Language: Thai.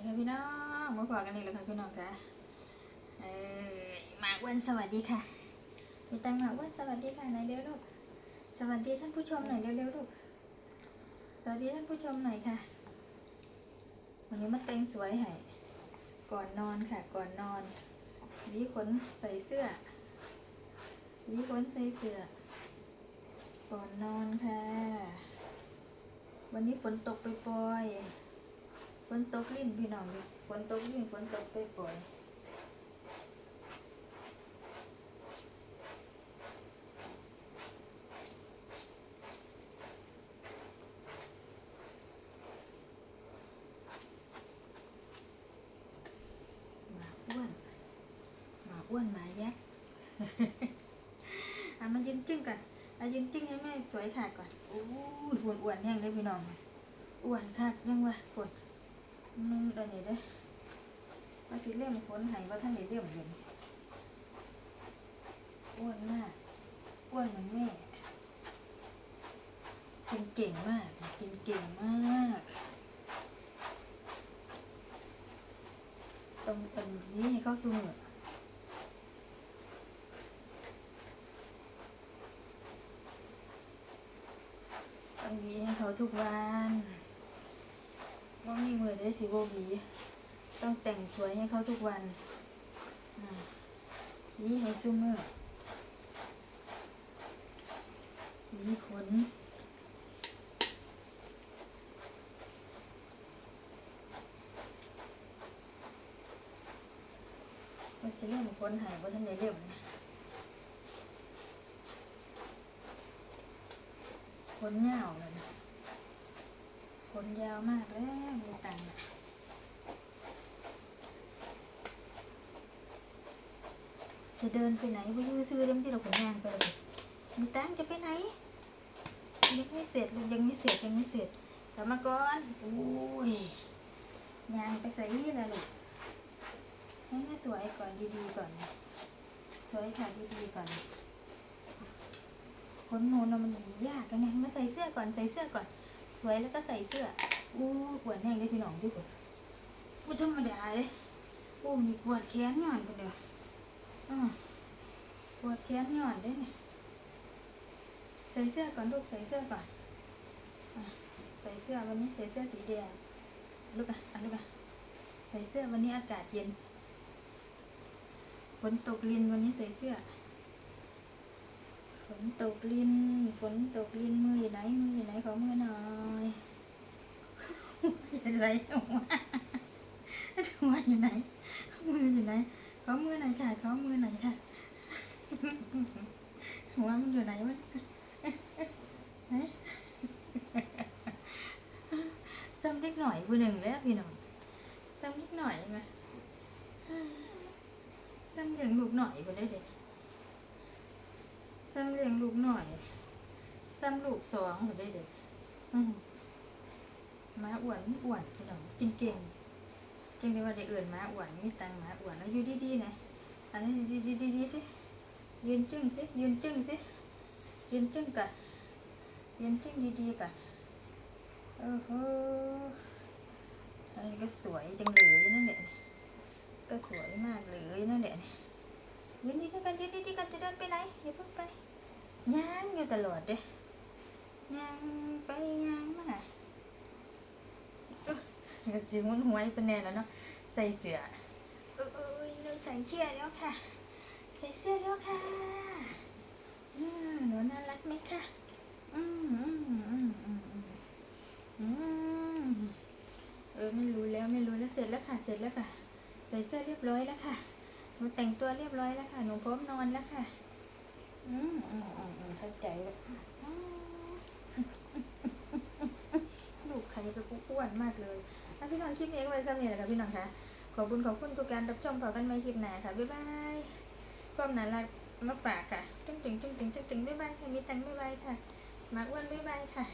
ดีค่ะพี่น้องมาพอกันนี่แหละค่ะพี่น้องค่ะเอ้ยหมากวันสวัสดีค่ะมีตังหมากวันสวัสดีค่ะไหนเร็วลูกสวัสดีท่านผู้ชมหน่อยเร็วๆลูกสวัสดีท่านผู้ชมหน่อยค่ะ วันนี้มาแต่งสวยให้ก่อนนอนค่ะ ก่อนนอนหวีขนใส่เสื้อหวีขนใส่เสื้อ ก่อนนอนค่ะ วันนี้ฝนตกไปปล่อยๆ ฝนตกลิ่นพี่น้องดิฝนตกลิ่นฝนตกไปปล่อยหมาอ้วนหมาอ้วนหมายักษ์อะมายืนจึ้งกันอะยืนจึ้งให้แม่สวยขาดก่อนโอ้ยฝนอ้วนแห้งเลยพี่น้อง อ้วนคักยังวะฝ นมึงตัวนี้เด้ว่าสิเลี่ยมฝนหายว่าท่านได้เลี่ยมเลยอ้วนมากอ้วนเหมือนแม่กินเก่งมากกินเก่งมากต้องเป็นนี้ให้เข้าสู่มือต้องนี้ให้เขาทุกวัน ว่ามีมือได้สิโบหวีต้องแต่งสวยให้เขาทุกวันนี่ให้ซุมือนี่ขนมันสิเรื่องขนหายว่าท่านได้เรื่องนะขนยาเลยนะ ขนยาวมากแล้วมีตังค์จะเดินไปไหนไปยื้อซื้อเรื่องที่เราขนยางไปเลยมีตังค์จะไปไหนยังไม่เสร็จลูกยังไม่เสร็จยังไม่เสร็จกลับมาก่อนอุ้ยยางไปใส่ยี่ละลูกให้แม่สวยก่อนดีๆก่อน สวยค่ะดีๆก่อนขนโนนน่ะมันยากนะมาใส่เสื้อก่อนใส่เสื้อก่อน สวยแล้วก็ใส่เสื้ออู้ปวดแห้งเลยพี่น้องดูก่อนไม่ธรรมดาเลยโอ้มีปวดแขนหย่อนกันเดียวอ่าปวดแขนหย่อนได้เนี่ยใส่เสื้อก่อนลูกใส่เสื้อก่อนอใส่เสื้อวันนี้ใส่เสื้อสีแดงลูกอะอะลูกอะใส่เสื้อวันนี้อากาศเย็นฝนตกลินวันนี้ใส่เสื้อฝนตกลินฝนตกลินมืออยู่ไหนมืออยู่ไหนขอมือหน่อย อย่าใส่หัวหัวอยู่ไหน มืออยู่ไหนขอมือไหนค่ะขอมือไหนค่ะหัวมันอยู่ไหนวะซ้ำเล็กหน่อยผู้หนึ่งแล้วพี่น้องซ้ำเล็กหน่อยไหมซ้ำเลี้ยงลูกหน่อยก็ได้เด็กซ้ำเลี้ยงลูกหน่อยซ้ำลูกสองหัวได้เด็กอืม ม้าอ้วนอ้วนพี่น้องกินเก่งจริงๆว่าได้เอื่นม้าอ้วนมีตังม้าอ้วนแล้วอยู่ดีๆนะอันนี้ดีๆดีๆสิยืนจึ้งสิยืนจึ้งสิยืนจึ้งกันยืนจึ้งดีๆกันโอ้โหอันนี้ก็สวยจังเลยนั่นแหละก็สวยมากเลยนั่นแหละยืนดีๆกันยืนดีๆกันจะเดินไปไหนอย่าเพิ่งไปย่างอยู่ตลอดเด้ย่างไปย่างมาเอ้อ ก็สิมุนหัวให้เป็นแน่แล้วเนาะใส่เสื้อเอ้ยเราใส่เสื้อแล้วค่ะ ใส่เสื้อแล้วค่ะอืมหนูน่ารักไหมคะอืมอืมอืมอืมอืมเออไม่รู้แล้วไม่รู้แล้วเสร็จแล้วค่ะเสร็จแล้วค่ะ ใส่เสื้อเรียบร้อยแล้วค่ะหนูแต่งตัวเรียบร้อยแล้วค่ะหนูพร้อมนอนแล้วค่ะอืมอืมอืมอืมเข้าใจแล้วอืมลูกใครก็อ้วนมากเลย ถ้าพี่น้องคลิปนี้ก็ไว้ซ้ำนี่แหละค่ะพี่น้องคะขอบคุณขอบคุณทุกการรับชมต่อกันไม่คลิปหน้าค่ะ บ๊ายบาย ความน่ารักมาฝากค่ะตึงตึงตึงตึงตึงตึงบ๊ายบายค่ะมีตังบ๊ายบายค่ะ มาอ้วนบ๊ายบายค่ะ